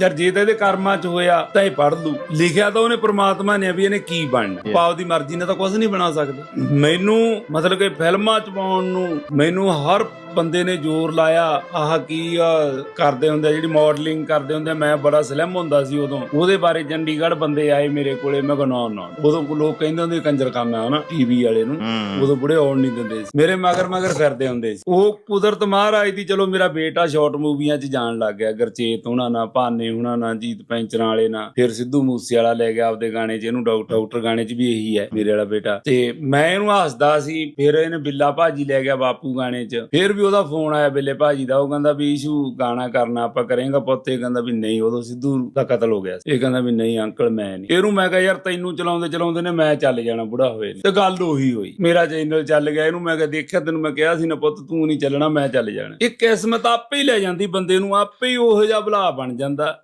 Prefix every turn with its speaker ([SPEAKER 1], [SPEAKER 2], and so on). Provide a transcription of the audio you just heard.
[SPEAKER 1] ਜਦ ਜੇ ਤਾਂ ਇਹਦੇ ਕਰਮਾਂ 'ਚ ਹੋਇਆ ਤਾਂ ਇਹ ਪੜ ਲੂ ਲਿਖਿਆ ਤਾਂ ਉਹਨੇ ਪ੍ਰਮਾਤਮਾ ਨੇ ਵੀ ਇਹਨੇ ਕੀ ਬਣਨਾ। ਪਾਪ ਦੀ ਮਰਜ਼ੀ ਨਾਲ ਤਾਂ ਕੁਝ ਨਹੀਂ ਬਣਾ ਸਕਦਾ। ਮੈਨੂੰ ਮਤਲਬ ਕਿ ਫਿਲਮਾਂ 'ਚ ਪਾਉਣ ਨੂੰ ਮੈਨੂੰ ਹਰ ਬੰਦੇ ਨੇ ਜ਼ੋਰ ਲਾਇਆ ਆਹ ਕੀ ਆ ਕਰਦੇ ਹੁੰਦੇ ਆ, ਜਿਹੜੀ ਮਾਡਲਿੰਗ ਕਰਦੇ ਹੁੰਦੇ ਆ, ਮੈਂ ਬੜਾ ਸਲਿਮ ਹੁੰਦਾ ਸੀ ਉਦੋਂ। ਉਹਦੇ ਬਾਰੇ ਚੰਡੀਗੜ੍ਹ ਬੰਦੇ ਆਏ ਮੇਰੇ ਕੋਲੇ ਮੈਂ ਕਿਹਾ ਨਾ ਉਦੋਂ ਲੋਕ ਕਹਿੰਦੇ ਹੁੰਦੇ ਕੰਜਰ ਕੰਮ ਆ ਹਨਾ ਟੀਵੀ ਵਾਲੇ ਨੂੰ।
[SPEAKER 2] ਹੂੰ।
[SPEAKER 1] ਉਦੋਂ ਬੁੜੇ ਆਉਣ ਨਹੀਂ ਦਿੰਦੇ ਸੀ। ਮੇਰੇ ਮਗਰ ਮਗਰ ਫਿਰਦੇ ਹੁੰਦੇ ਸੀ। ਉਹ ਕੁਦਰਤ ਮਹਾਰਾਜ ਦੀ ਚਲੋ ਮੇਰਾ ਬੇਟਾ ਸ਼ਾਰਟ ਮੂਵੀਆਂ 'ਚ ਜਾਣ ਲੱਗ ਗਿਆ ਗਰਚੇਤ ਉਹਨਾਂ ਨਾਲ ਭਾਨੇ ਉਹਨਾਂ ਨਾਲ ਜੀਤ ਪੈਂਚਰਾਂ ਵਾਲੇ ਨਾਲ ਫਿਰ ਸਿੱਧੂ ਮੂਸੇ ਵਾਲਾ ਲੈ ਗਿਆ ਆਪਦੇ ਗਾਣੇ 'ਚ ਇਹਨੂੰ ਡਾਕਟਰ ਡਾਕਟਰ ਗਾਣੇ 'ਚ ਵੀ ਇਹੀ ਹੈ ਮੇਰੇ ਵਾਲਾ ਬੇਟਾ। ਤੇ ਮੈਂ ਇਹਨੂੰ ਹੱਸਦਾ ਸੀ ਫਿਰ ਇਹਨੇ ਬਿੱਲਾ ਭਾਜੀ ਲੈ ਗਿਆ ਬਾਪੂ ਗਾਣੇ 'ਚ। ਫਿਰ ਵੀ ਉਹਦਾ ਫੋਨ ਆਇਆ ਬਿੱਲੇ ਭਾਜੀ ਦਾ, ਉਹ ਕਹਿੰਦਾ ਵੀ ਇਸ਼ੂ ਗਾਣਾ ਕਰਨਾ ਆਪਾਂ ਕਰੇਗਾ ਪੁੱਤ। ਇਹ ਕਹਿੰਦਾ ਵੀ ਨਹੀਂ, ਉਦੋਂ ਸਿੱਧੂ ਦਾ ਕਤਲ ਹੋ ਗਿਆ ਸੀ। ਇਹ ਕਹਿੰਦਾ ਵੀ ਨਹੀਂ, ਅੰਕਲ ਮੈਂ ਨਹੀਂ। ਇਹਨੂੰ ਮੈਂ ਕਿਹਾ, ਯਾਰ ਤੈਨੂੰ ਚਲਾਉਂਦੇ ਚਲਾਉਂਦੇ ਨੇ ਮੈਂ ਚੱਲ ਜਾਣਾ, ਬੁੜਾ ਹੋਏ ਨੇ। ਤੇ ਗੱਲ ਉਹੀ ਹੋਈ। ਮੇਰਾ ਚੈਨਲ ਚੱਲ ਗਿਆ, ਇਹਨੂੰ ਮੈਂ ਕਿਹਾ, ਦੇਖਿਆ ਤੈਨੂੰ ਮੈਂ ਕਿਹਾ ਸੀ ਨਾ ਪੁੱਤ, ਤੂੰ ਨਹੀਂ ਚੱਲਣਾ, ਮੈਂ ਚੱਲ ਜਾਣਾ। ਇਹ ਕਿਸਮਤ ਆਪੇ ਹੀ ਲੈ ਜਾਂਦੀ ਬੰਦੇ ਨੂੰ, ਆਪੇ ਹੀ ਉਹੋ ਜਿਹਾ ਬਲਾ ਬਣ ਜਾਂਦਾ।